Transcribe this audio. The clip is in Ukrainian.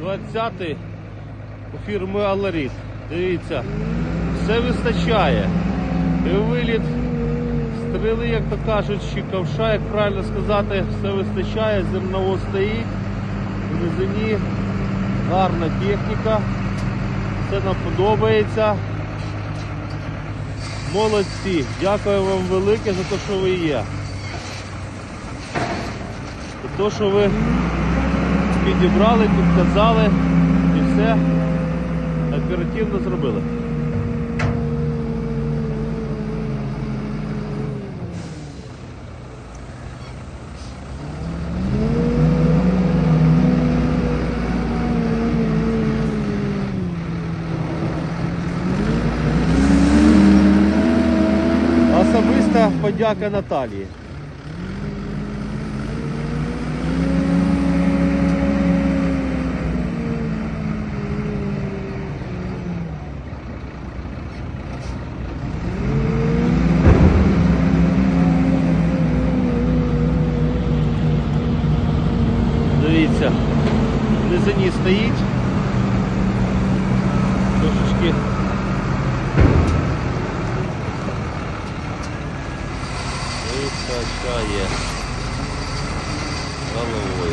20 у фірми Аларіт. Дивіться, все вистачає. І виліт стріли, як то кажуть, чи ковша, як правильно сказати, все вистачає, зерново стоїть, в низині гарна техніка, все нам подобається. Молодці, дякую вам велике за те, що ви є. За те, що ви підібрали, підказали і все оперативно зробили. Особиста подяка Наталії. Дивіться, в низині стоїть. Трошечки вистачає головою.